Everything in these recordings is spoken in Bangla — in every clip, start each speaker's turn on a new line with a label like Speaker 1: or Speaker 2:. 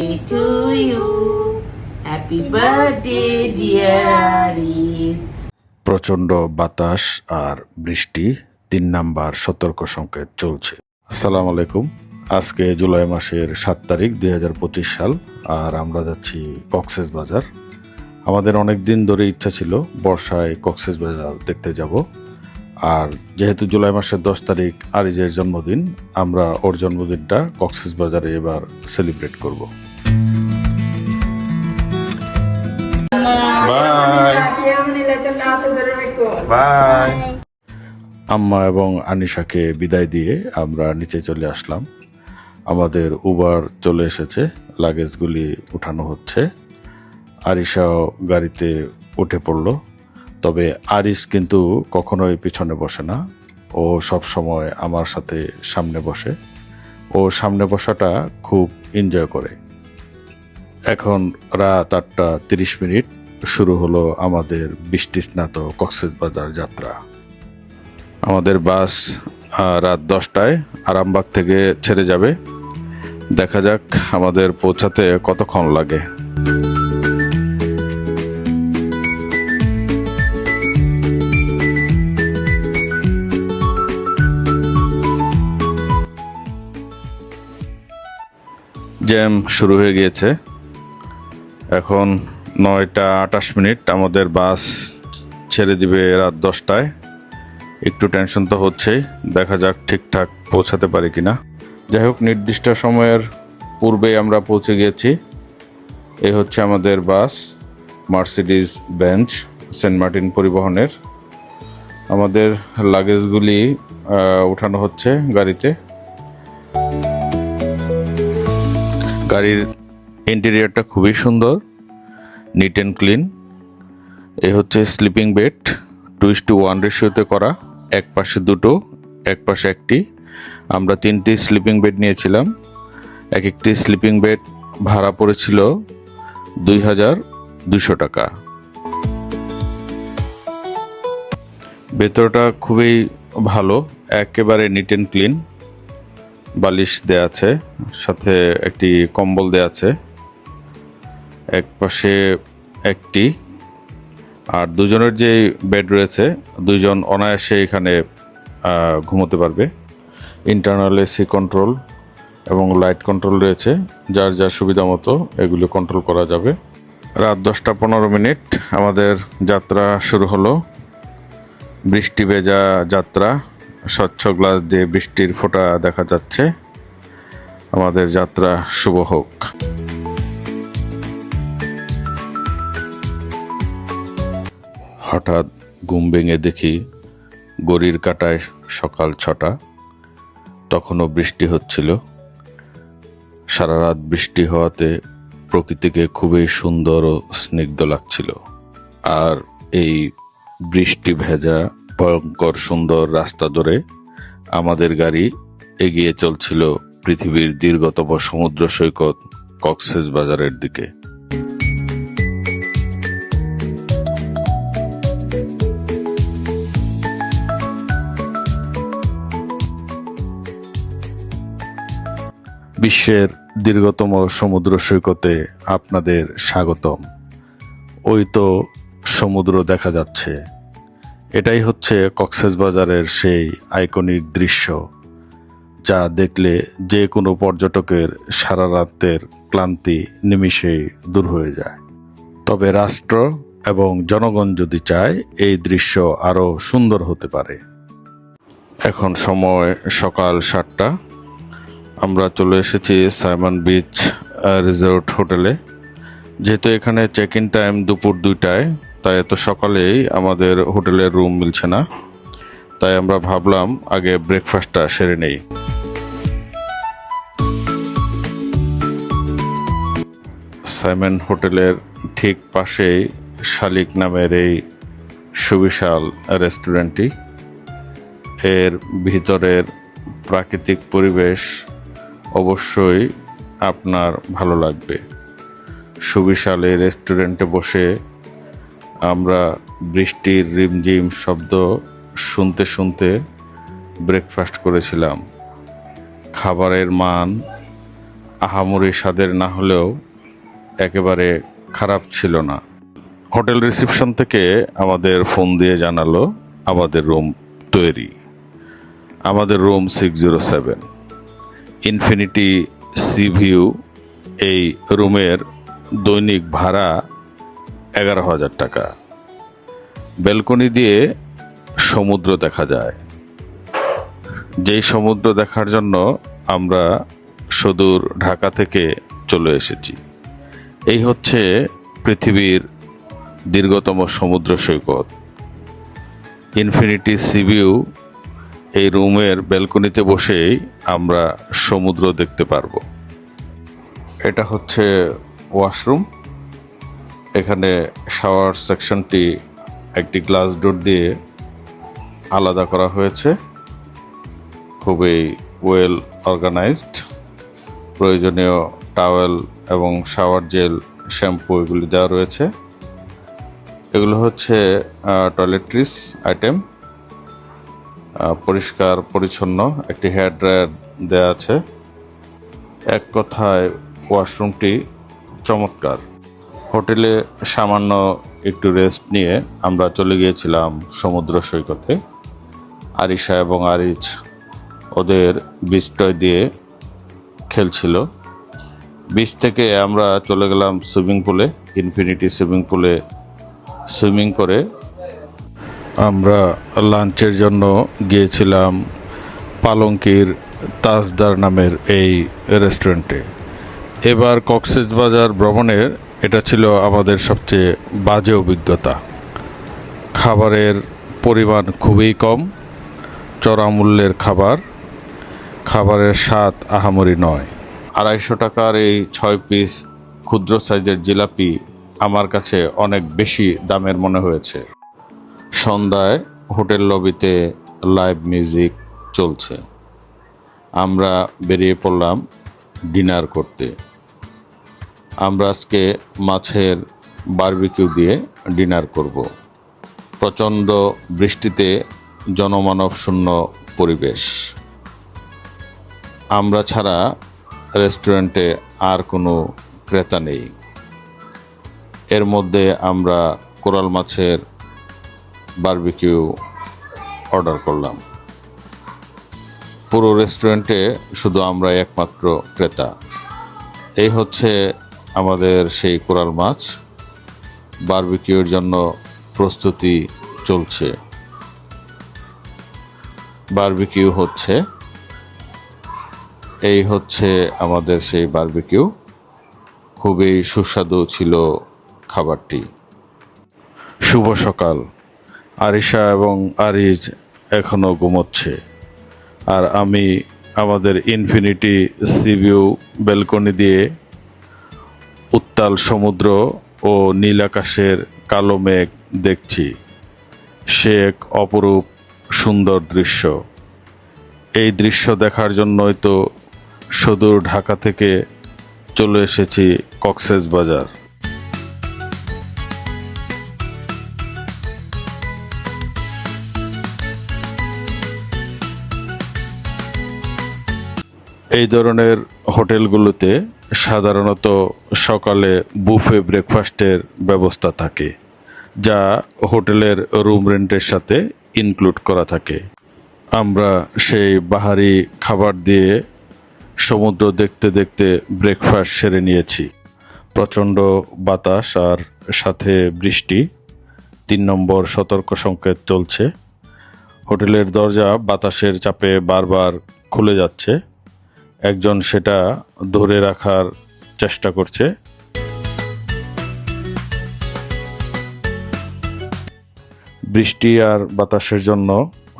Speaker 1: to you. Happy birthday, dear Aris.
Speaker 2: প্রচণ্ড বাতাস আর বৃষ্টি তিন নাম্বার সতর্ক সংকেত চলছে। আসসালামু আলাইকুম। আজকে জুলাই মাসের সাত তারিখ দুই হাজার পঁচিশ সাল আর আমরা যাচ্ছি কক্সেস বাজার। আমাদের অনেক দিন ধরে ইচ্ছা ছিল বর্ষায় কক্সেস বাজার দেখতে যাব। আর যেহেতু জুলাই মাসের দশ তারিখ আরিজের জন্মদিন আমরা ওর জন্মদিনটা কক্সেস বাজারে এবার সেলিব্রেট করব। বাই আম্মা এবং আনিশাকে বিদায় দিয়ে আমরা নিচে চলে আসলাম। আমাদের উবার চলে এসেছে। লাগেজগুলি উঠানো হচ্ছে। আরিশাও গাড়িতে উঠে পড়ল। তবে আরিস কিন্তু কখনোই পিছনে বসে না। ও সব সময় আমার সাথে সামনে বসে। ও সামনে বসাটা খুব এনজয় করে। এখন রাত আটটা তিরিশ মিনিট। শুরু হলো আমাদের বৃষ্টি স্নাত কক্সেস বাজার যাত্রা। আমাদের বাস রাত দশটায় আরামবাগ থেকে ছেড়ে যাবে। দেখা যাক আমাদের পৌঁছাতে কতক্ষণ লাগে। জ্যাম শুরু হয়ে গিয়েছে। এখন নয়টা আটাশ মিনিট আমাদের বাস ছেড়ে দিবে রাত দশটায়। একটু টেনশন তো হচ্ছেই, দেখা যাক ঠিকঠাক পৌঁছাতে পারি কি না যাই হোক, নির্দিষ্ট সময়ের পূর্বে আমরা পৌঁছে গিয়েছি এই হচ্ছে আমাদের bus Mercedes Benz Saint Martin পরিবহনের। আমাদের লাগেজগুলি উঠানো হচ্ছে গাড়িতে। গাড়ির ইন্টেরিয়রটা খুবই সুন্দর। নিট অ্যান্ড ক্লিন এই হচ্ছে sleeping bed twice to one রেশিওতে করা, এক পাশে দুটো, এক পাশে একটি। আমরা তিনটি স্লিপিং বেড নিয়েছিলাম। এক একটি স্লিপিং বেড ভাড়া পড়েছিল দুই হাজার দুশো টাকা। ভেতরটা খুবই ভালো, একেবারে নিট অ্যান্ড ক্লিন বালিশ দেয়া আছে, সাথে একটি কম্বল দেয়া আছে। এক পাশে একটি, আর দুজনের যে বেড রয়েছে, দুইজন অনায়াসে এখানে ঘুমোতে পারবে। ইন্টারনাল এসি কন্ট্রোল এবং লাইট কন্ট্রোল রয়েছে। যার যার সুবিধা মতো এগুলো কন্ট্রোল করা যাবে। রাত দশটা পনেরো মিনিট, আমাদের যাত্রা শুরু হলো। বৃষ্টি ভেজা যাত্রা, স্বচ্ছ গ্লাস দিয়ে বৃষ্টির ফোঁটা দেখা যাচ্ছে। আমাদের যাত্রা শুভ হোক। হঠাৎ ঘুম ভেঙে দেখি গড়ির কাটায় সকাল ছটা। তখনও বৃষ্টি হচ্ছিল। সারা রাত বৃষ্টি হওয়াতে প্রকৃতিকে খুবই সুন্দর ও স্নিগ্ধ লাগছিল। আর এই বৃষ্টি ভেজা, ভয়ঙ্কর সুন্দর রাস্তা ধরে আমাদের গাড়ি এগিয়ে চলছিল পৃথিবীর দীর্ঘতম সমুদ্র সৈকত কক্সেস বাজারের দিকে। বিশ্বের দীর্ঘতম সমুদ্র সৈকতে আপনাদের স্বাগতম। ওই তো সমুদ্র দেখা যাচ্ছে। এটাই হচ্ছে কক্সেস বাজারের সেই আইকনিক দৃশ্য, যা দেখলে যে কোনো পর্যটকের সারা রাতের ক্লান্তি নিমিষেই দূর হয়ে যায়। তবে রাষ্ট্র এবং জনগণ যদি চায়, এই দৃশ্য আরও সুন্দর হতে পারে। এখন সময় সকাল সাতটা। আমরা চলে এসেছি সাইমন বিচ রিসোর্ট হোটেলে। যেহেতু এখানে চেক ইন টাইম দুপুর দুইটায়, তাই এত সকালেই আমাদের হোটেলের রুম মিলছে না। তাই আমরা ভাবলাম আগে ব্রেকফাস্টটা সেরে নেই। সাইমন হোটেলের ঠিক পাশেই শালিক নামের এই সুবিশাল রেস্টুরেন্টটি এর ভিতরের প্রাকৃতিক পরিবেশ অবশ্যই আপনার ভালো লাগবে। সুবিশাল এই রেস্টুরেন্টে বসে আমরা বৃষ্টির রিমঝিম শব্দ শুনতে শুনতে ব্রেকফাস্ট করেছিলাম। খাবারের মান আহামরি স্বাদের না হলেও একেবারে খারাপ ছিল না। হোটেল রিসেপশন থেকে আমাদের ফোন দিয়ে জানালো আমাদের রুম তৈরি। আমাদের room six zero seven. Infinity sea view এই রুমের দৈনিক ভাড়া এগারো হাজার টাকা। ব্যালকনি দিয়ে সমুদ্র দেখা যায়। যেই সমুদ্র দেখার জন্য আমরা সুদূর ঢাকা থেকে চলে এসেছি। এই হচ্ছে পৃথিবীর দীর্ঘতম সমুদ্র সৈকত। ইনফিনিটি সিভিউ এই রুমের ব্যালকনিতে বসেই আমরা সমুদ্র দেখতে পারব। এটা হচ্ছে ওয়াশরুম। এখানে শাওয়ার সেকশনটি একটি গ্লাস ডোর দিয়ে আলাদা করা হয়েছে। খুবই ওয়েল অর্গানাইজড। প্রয়োজনীয় টাওয়েল এবং শাওয়ার জেল, শ্যাম্পু এগুলি দেওয়া রয়েছে। এগুলো হচ্ছে টয়লেট্রিস আইটেম। পরিষ্কার, পরিচ্ছন্ন একটি হেয়ার ড্রায়ার দেওয়া আছে। এক কথায়, ওয়াশরুমটি চমৎকার। হোটেলে সামান্য একটু রেস্ট নিয়ে আমরা চলে গিয়েছিলাম সমুদ্র সৈকতে। আরিশা এবং আরিজ ওদের বিচটয় দিয়ে খেলছিল। বিচ থেকে আমরা চলে গেলাম সুইমিং পুলে, ইনফিনিটি সুইমিং পুলে। সুইমিং করে আমরা লাঞ্চের জন্য গিয়েছিলাম পালঙ্কির তাজদার নামের এই রেস্টুরেন্টে। এবার কক্সেস বাজার ভ্রমণের এটা ছিল আমাদের সবচেয়ে বাজে অভিজ্ঞতা। খাবারের পরিমাণ খুবই কম চড়া মূল্যের খাবার, খাবারের স্বাদ আহামরি নয়। আড়াইশো টাকার এই ছয় পিস ক্ষুদ্র সাইজের জিলাপি আমার কাছে অনেক বেশি দামের মনে হয়েছে। সন্ধ্যায় হোটেল লবিতে লাইভ মিউজিক চলছে। আমরা বেরিয়ে পড়লাম ডিনার করতে। আমরা আজকে মাছের বারবিকিউ দিয়ে ডিনার করব। প্রচণ্ড বৃষ্টিতে জনমানব শূন্য পরিবেশ। আমরা ছাড়া রেস্টুরেন্টে আর কোনো ক্রেতা নেই। এর মধ্যে আমরা কোরাল মাছের বারবিকিউ অর্ডার করলাম। পুরো রেস্টুরেন্টে শুধু আমরা একমাত্র ক্রেতা। এই হচ্ছে আমাদের সেই কোরাল মাছ। বারবিকিউর জন্য প্রস্তুতি চলছে। বারবিকিউ হচ্ছে, এই হচ্ছে আমাদের সেই বারবিকিউ। খুবই সুস্বাদু ছিল খাবারটি। শুভ সকাল। আরিশা এবং আরিজ এখনও ঘুমোচ্ছে। আর আমি আমাদের ইনফিনিটি সিভিউ ব্যালকনি দিয়ে উত্তাল সমুদ্র ও নীল আকাশের কালো মেঘ দেখছি। সে এক অপরূপ সুন্দর দৃশ্য। এই দৃশ্য দেখার জন্যই তো সুদূর ঢাকা থেকে চলে এসেছি কক্সেস বাজার। এই ধরনের হোটেলগুলোতে সাধারণত সকালে বুফে ব্রেকফাস্টের ব্যবস্থা থাকে, যা হোটেলের রুম রেন্টের সাথে ইনক্লুড করা থাকে। আমরা সেই বাহারি খাবার দিয়ে সমুদ্র দেখতে দেখতে ব্রেকফাস্ট সেরে নিয়েছি। প্রচণ্ড বাতাস আর সাথে বৃষ্টি, তিন নম্বর সতর্ক সংকেত চলছে। হোটেলের দরজা বাতাসের চাপে বারবার খুলে যাচ্ছে। একজন সেটা ধরে রাখার চেষ্টা করছে। বৃষ্টি আর বাতাসের জন্য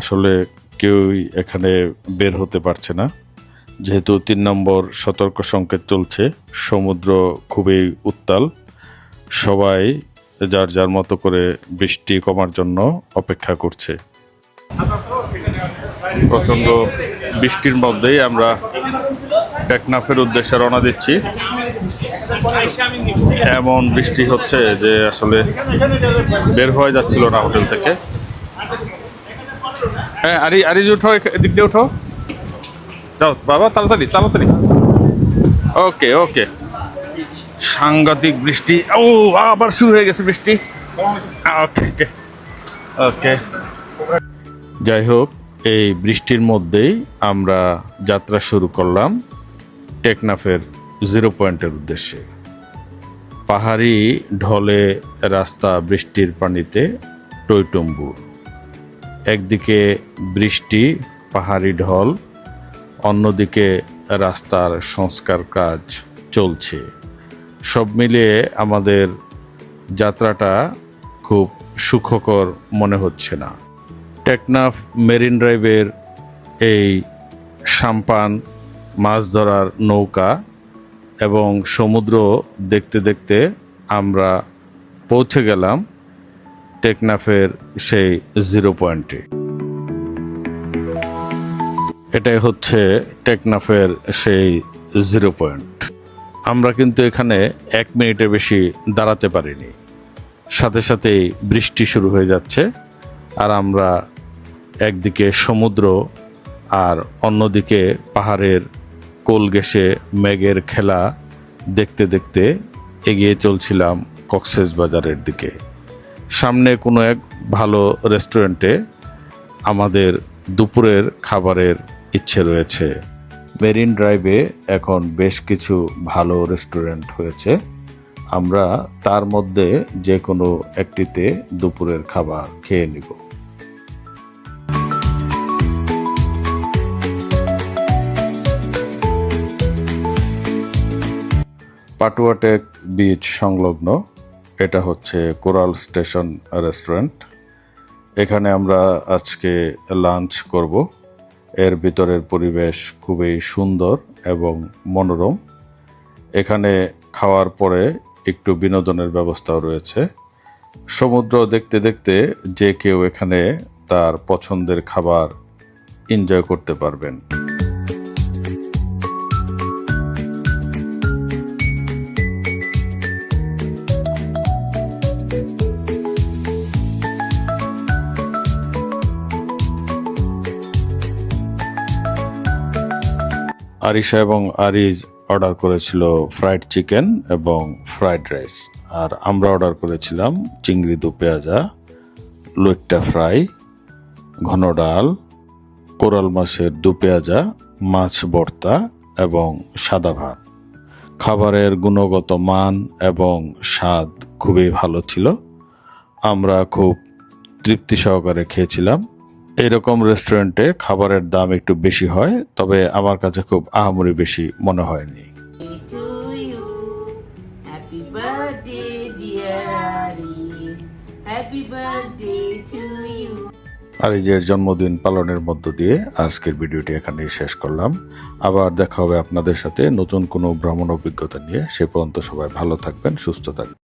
Speaker 2: আসলে কেউই এখানে বের হতে পারছে না। যেহেতু তিন নম্বর সতর্ক সংকেত চলছে, সমুদ্র খুবই উত্তাল। সবাই যার যার মতো করে বৃষ্টি কমার জন্য অপেক্ষা করছে। প্রচণ্ড বৃষ্টির মধ্যেই আমরা টেকনাফের উদ্দেশ্যে রওনা দিচ্ছি। এমন বৃষ্টি হচ্ছে যে আসলে বের হয়ে যাচ্ছিল না হোটেল থেকে। হ্যাঁ আরি, আরিজ উঠো এদিক দিয়ে উঠো। যাও, বাবা, তাড়াতাড়ি তাড়াতাড়ি। ওকে ওকে। সাংঘাতিক বৃষ্টি। ও, আবার শুরু হয়ে গেছে বৃষ্টি। ওকে ওকে ওকে। যাই হোক, এই বৃষ্টির মধ্যেই আমরা যাত্রা শুরু করলাম। টেকনাফের জিরো পয়েন্টের উদ্দেশ্যে। পাহাড়ি ঢলে রাস্তা বৃষ্টির পানিতে টইটম্বুর একদিকে বৃষ্টি, পাহাড়ি ঢল, অন্যদিকে রাস্তার সংস্কার কাজ চলছে। সব মিলিয়ে আমাদের যাত্রাটা খুব সুখকর মনে হচ্ছে না। টেকনাফ মেরিন ড্রাইভের এই সাম্পান মাছ ধরার নৌকা এবং সমুদ্র দেখতে দেখতে আমরা পৌঁছে গেলাম টেকনাফের সেই জিরো পয়েন্টে। এটাই হচ্ছে টেকনাফের সেই জিরো পয়েন্ট। আমরা কিন্তু এখানে এক মিনিটের বেশি দাঁড়াতে পারিনি। সাথে সাথেই বৃষ্টি শুরু হয়ে যাচ্ছে আর আমরা একদিকে সমুদ্র আর অন্যদিকে পাহাড়ের কোল গেসে মেঘের খেলা দেখতে দেখতে এগিয়ে চলছিলাম কক্সেস বাজারের দিকে। সামনে কোনো এক ভালো রেস্টুরেন্টে আমাদের দুপুরের খাবারের ইচ্ছে রয়েছে। মেরিন ড্রাইভে এখন বেশ কিছু ভালো রেস্টুরেন্ট হয়েছে। আমরা তার মধ্যে যে কোনো একটিতে দুপুরের খাবার খেয়ে নিব। পাটুয়াটেক বিচ সংলগ্ন, এটা হচ্ছে কোরাল স্টেশন রেস্টুরেন্ট এখানে আমরা আজকে লাঞ্চ করব। এর ভিতরের পরিবেশ খুবই সুন্দর এবং মনোরম। এখানে খাওয়ার পরে একটু বিনোদনের ব্যবস্থাও রয়েছে। সমুদ্র দেখতে দেখতে যে কেউ এখানে তার পছন্দের খাবার এনজয় করতে পারবেন। আরিশা এবং আরিজ অর্ডার করেছিল ফ্রাইড চিকেন এবং ফ্রাইড রাইস। আর আমরা অর্ডার করেছিলাম চিংড়ি দু পেঁয়াজা লইট্টা ফ্রাই, ঘন ডাল, কোরাল মাছের দু পেঁয়াজা, মাছ ভর্তা এবং সাদা ভাত। খাবারের গুণগত মান এবং স্বাদ খুবই ভালো ছিল। আমরা খুব তৃপ্তি সহকারে খেয়েছিলাম। এরকম রেস্টুরেন্টে খাবারের দাম একটু বেশি হয় তবে আমার কাছে খুব আহামরি বেশি মনে হয়নি।
Speaker 1: To you.
Speaker 2: আরিজের জন্মদিন পালনের মধ্য দিয়ে আজকের ভিডিওটি এখানেই শেষ করলাম। আবার দেখা হবে আপনাদের সাথে নতুন কোনো ভ্রমণ অভিজ্ঞতা নিয়ে। সে পর্যন্ত সবাই ভালো থাকবেন সুস্থ থাকবেন।